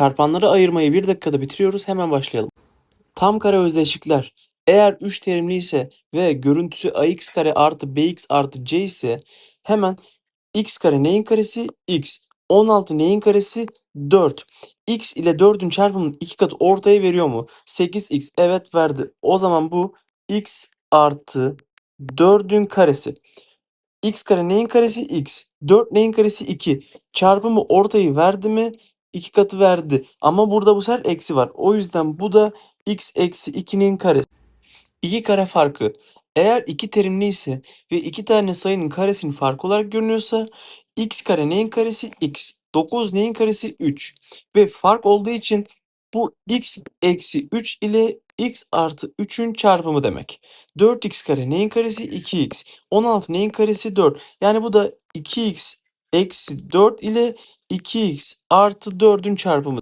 Çarpanları ayırmayı bir dakikada bitiriyoruz. Hemen başlayalım. Tam kare özdeşlikler. Eğer 3 terimli ise ve görüntüsü ax kare artı bx artı c ise hemen x kare neyin karesi? x. 16 neyin karesi? 4. x ile 4'ün çarpımının 2 katı ortaya veriyor mu? 8x evet verdi. O zaman bu x artı 4'ün karesi. x kare neyin karesi? x. 4 neyin karesi? 2. Çarpımı ortayı verdi mi? 2 katı verdi. Ama burada bu sefer eksi var. O yüzden bu da x eksi 2'nin karesi. 2 kare farkı. Eğer iki terimli ise ve iki tane sayının karesinin farkı olarak görünüyorsa x kare neyin karesi? x. 9 neyin karesi? 3. Ve fark olduğu için bu x eksi 3 ile x artı 3'ün çarpımı demek. 4x kare neyin karesi? 2x. 16 neyin karesi? 4. Yani bu da 2x eksi 4 ile 2x artı 4'ün çarpımı.